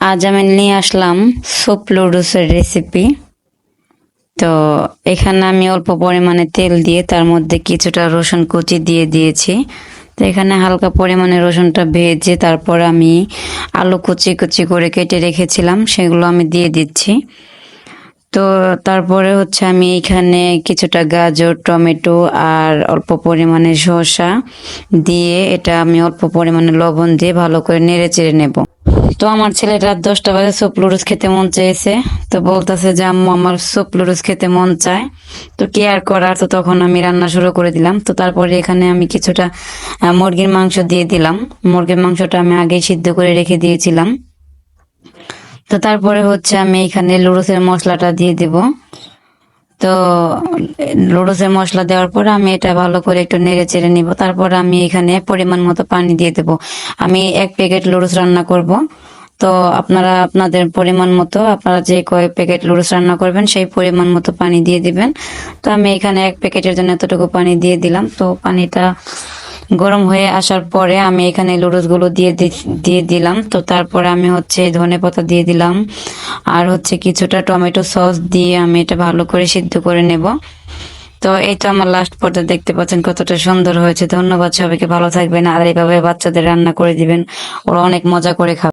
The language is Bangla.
আজ আমি নিয়ে আসলাম সুপ লুডুসের রেসিপি তো এখানে আমি অল্প পরিমাণে তেল দিয়ে তার মধ্যে কিছুটা রসুন কুচি দিয়ে দিয়েছি। তো এখানে হালকা পরিমাণে রসুনটা ভেজে তারপর আমি আলু কুচি কুচি করে কেটে রেখেছিলাম, সেগুলো আমি দিয়ে দিচ্ছি। তো তারপরে হচ্ছে আমি এখানে কিছুটা গাজর, টমেটো আর অল্প পরিমাণে শসা দিয়ে এটা আমি অল্প পরিমাণে লবণ দিয়ে ভালো করে নেড়ে চেড়ে নেব। তো আমার ছেলেটা দশটা বাজে সুপ লুডুস খেতে মন চেয়েছে তো বলতেছে যে, আম্মু, আমার সুপ লুডুস খেতে মন চায়। তো কি আর করার তো তখন আমি রান্না শুরু করে দিলাম। তো তারপরে এখানে আমি কিছুটা মুরগির মাংস দিয়ে দিলাম। মুরগির মাংসটা আমি আগেই সিদ্ধ করে রেখে দিয়েছিলাম। তো তারপরে হচ্ছে আমি এখানে লুডুসের মশলাটা দিয়ে দেব। তো লুডুসের মশলা দেওয়ার পর আমি এটা ভালো করে একটু নেড়ে চেড়ে নিব। তারপর আমি এখানে পরিমাণ মতো পানি দিয়ে দেব। আমি এক প্যাকেট লুডুস রান্না করব। তো আপনারা আপনাদের পরিমাণ মতো আপনারা যে কয় প্যাকেট লুডুস রান্না করবেন, সেই পরিমাণ মতো পানি দিয়ে দিবেন। তো আমি এখানে এক প্যাকেটের জন্য এতটুকু পানি দিয়ে দিলাম। তো পানিটা গরম হয়ে আসার পরে আমি এখানে লুডুসগুলো দিয়ে দিয়ে দিলাম। তো তারপরে আমি হচ্ছে ধনে পাতা দিয়ে দিলাম। আর হচ্ছে কিছুটা টমেটো সস দিয়ে আমি এটা ভালো করে সিদ্ধ করে নেব। তো এই তো আমার লাস্ট পর্যায়ে দেখতে পাচ্ছেন কতটা সুন্দর হয়েছে। ধন্যবাদ সবাইকে, ভালো থাকবেন। আর এইভাবে বাচ্চাদের রান্না করে দিবেন, ওরা অনেক মজা করে খাবে।